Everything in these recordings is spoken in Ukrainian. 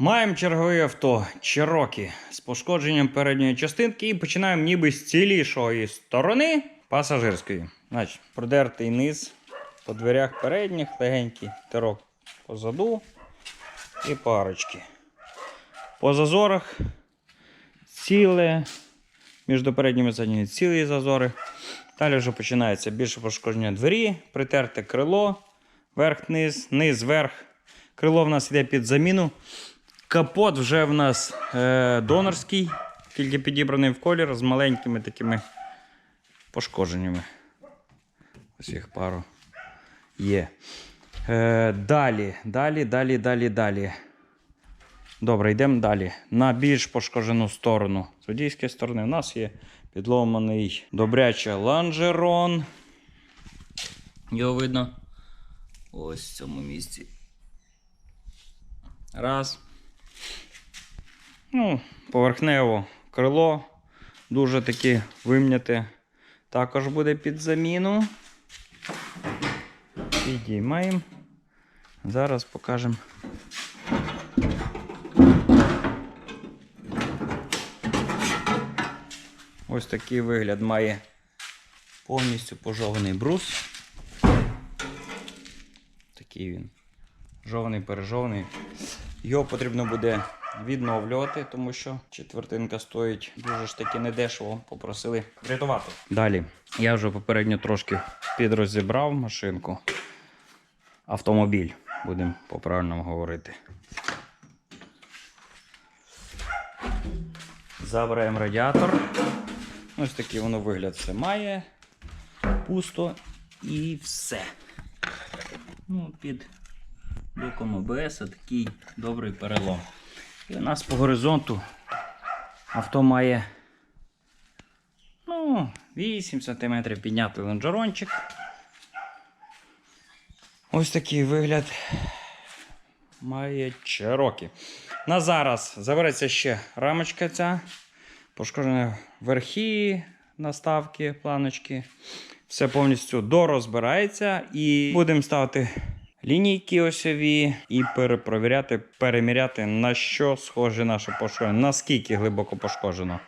Маємо чергове авто Cherokee з пошкодженням передньої частинки і починаємо ніби з цілішої сторони пасажирської. Значить, продертий низ по дверях передніх, легенький тирок позаду і парочки. По зазорах ціле, між передніми і задніми цілі зазори. Далі вже починається більше пошкодження двері, притерте крило, верх-низ, низ-верх. Крило в нас йде під заміну. Капот вже в нас е, донорський, тільки підібраний в колір з маленькими такими пошкодженнями. Ось їх пару є. Е, далі, далі, далі, далі, далі. Добре, йдемо далі. На більш пошкоджену сторону. З водійської сторони у нас є підломаний добряче ланжерон. Його видно ось в цьому місці. Раз. Ну, поверхнево крило. Дуже таки вимняте. Також буде під заміну. Підіймаємо. Зараз покажемо. Ось такий вигляд має повністю пожований брус. Такий він. Жований, пережований. Його потрібно буде відновлювати, тому що четвертинка стоїть дуже ж таки недешево. Попросили врятувати. Далі. Я вже попередньо трошки підрозібрав машинку. Автомобіль, будемо по-правильному говорити. Забираємо радіатор. Ось такий воно вигляд все має. Пусто і все. Ну, під люком ОБС такий добрий перелом. І у нас по горизонту авто має ну, 8 см піднятий лонжерончик. Ось такий вигляд має Cherokee. На зараз забереться ще рамочка ця. Пошкоджені верхи наставки, планочки. Все повністю дорозбирається. І будемо ставити лінійки осьові і перепровіряти, переміряти, на що схоже наше пошкодження, наскільки глибоко пошкоджено.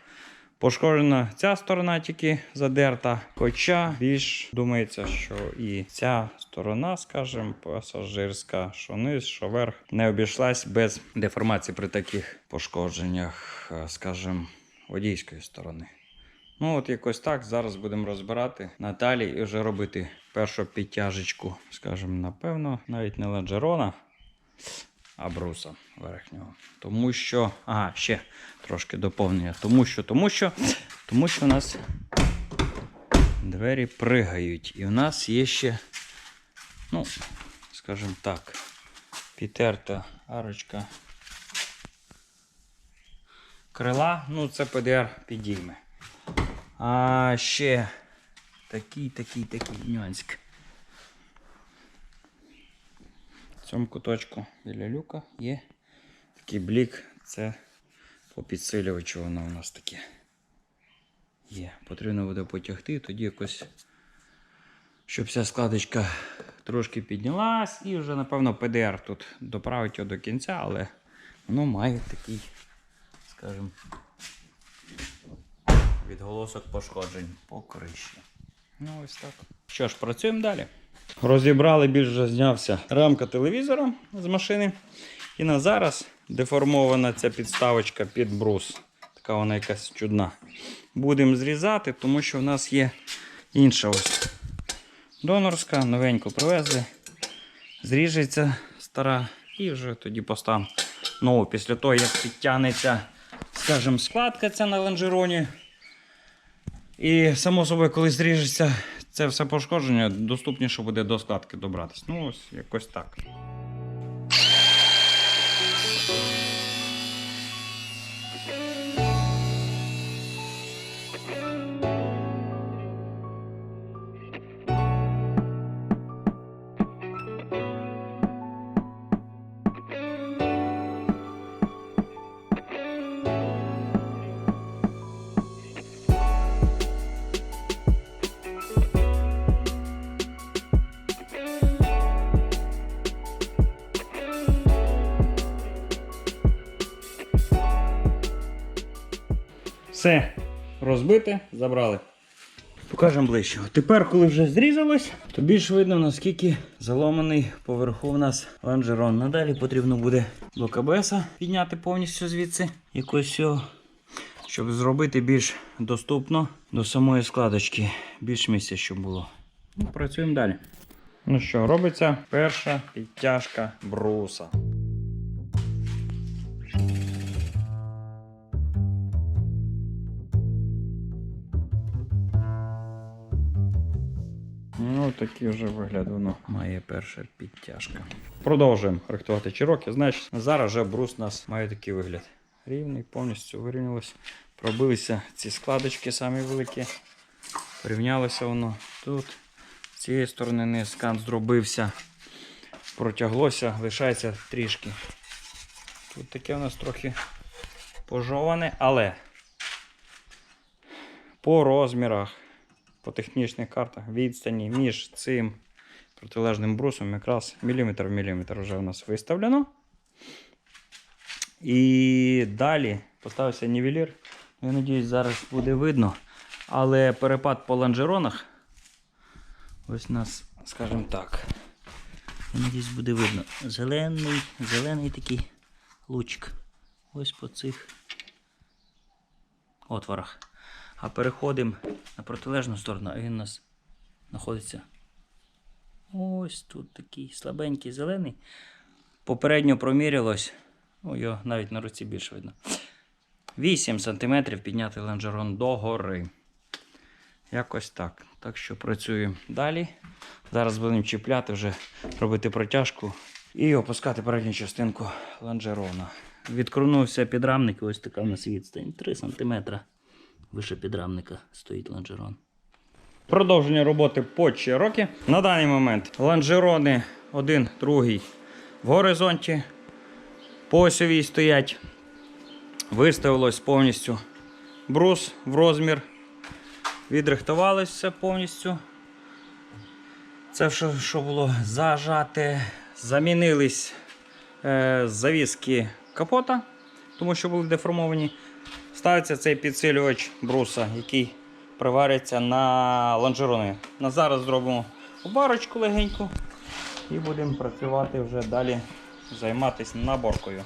Пошкоджена ця сторона тільки задерта, хоча більш думається, що і ця сторона, скажімо, пасажирська, що низ, що верх, не обійшлась без деформації при таких пошкодженнях, е, скажімо, водійської сторони. Ну, от якось так. Зараз будемо розбирати Наталі і вже робити першу підтяжечку, скажімо, напевно, навіть не ланжерона, а бруса верхнього. Тому що. Ага, ще трошки доповнення. Тому що, тому що, тому що у нас двері пригають. І у нас є ще, ну, скажімо так, підтерта арочка крила. Ну, це ПДР підійме. А ще такий, такий, такий нюансик. В цьому куточку біля люка є такий блік. Це по підсилювачу воно у нас таке є. Потрібно буде потягти, тоді якось, щоб вся складочка трошки піднялась і вже, напевно, ПДР тут доправить його до кінця, але воно має такий, скажімо, відголосок пошкоджень по криші. Ну, ось так. Що ж, працюємо далі. Розібрали, більше знявся рамка телевізора з машини. І на зараз деформована ця підставочка під брус. Така вона якась чудна. Будемо зрізати, тому що в нас є інша ось донорська, новеньку привезли. Зріжеться стара і вже тоді поставимо нову. Після того, як підтягнеться, скажімо, складка ця на лонжероні. І само собою, коли зріжеться це все пошкодження, доступніше буде до складки добратися. Ну, ось якось так. Все розбите, забрали. Покажемо ближче. Тепер, коли вже зрізалось, то більш видно, наскільки заломаний поверху у нас лонжерон. Надалі потрібно буде блок АБС підняти повністю звідси якось його, щоб зробити більш доступно до самої складочки. Більш місця, щоб було. Ну, працюємо далі. Ну що, робиться перша підтяжка бруса. Ну, такий вже вигляд воно має перша підтяжка. Продовжуємо рихтувати чироки. Значить, зараз вже брус у нас має такий вигляд. Рівний, повністю вирівнялось. Пробилися ці складочки самі великі. Порівнялося воно тут. З цієї сторони не скан зробився. Протяглося, лишається трішки. Тут таке у нас трохи пожоване, але по розмірах по технічних картах відстані між цим протилежним брусом якраз міліметр в міліметр вже у нас виставлено. І далі поставився нівелір. Я сподіваюся, зараз буде видно. Але перепад по лонжеронах. Ось у нас, скажімо так. Я надіюсь, буде видно. Зелений, зелений такий лучик. Ось по цих отворах. А переходимо на протилежну сторону, а він у нас знаходиться ось тут такий слабенький зелений. Попередньо промірялось, о, його навіть на руці більше видно. 8 см підняти лонжерон догори. Якось так. Так що працюємо далі. Зараз будемо чіпляти, вже робити протяжку і опускати передню частинку лонжерона. Відкрунувся підрамник, ось така у нас відстань 3 см. Вище підрамника стоїть лонжерон. Продовження роботи по Cherokee. На даний момент лонжерони один, другий в горизонті. По осьовій стоять. Виставилось повністю брус в розмір. Відрихтувалось все повністю. Це що, що було зажате. Замінились е, завіски капота, тому що були деформовані. Ставиться цей підсилювач бруса, який привариться на лонжерони. На зараз зробимо обарочку легеньку і будемо працювати вже далі, займатися наборкою.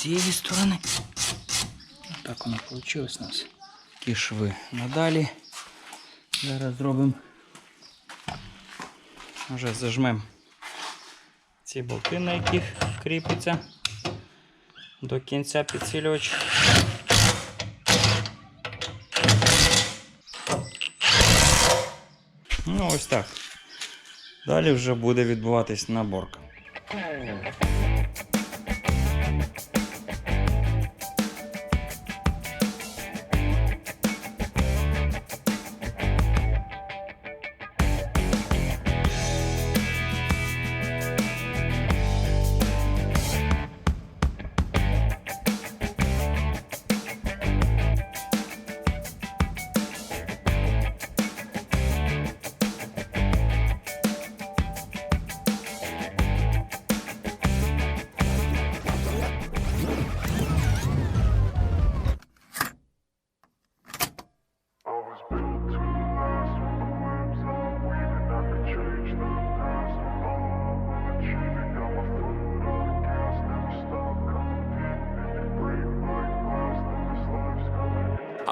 Цієї сторони. Так воно вийшло у нас. Такі шви. Надалі. Зараз зробимо. Вже зажмемо ці болти, на яких кріпиться до кінця підсилювач. Ну, ось так. Далі вже буде відбуватись наборка.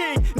king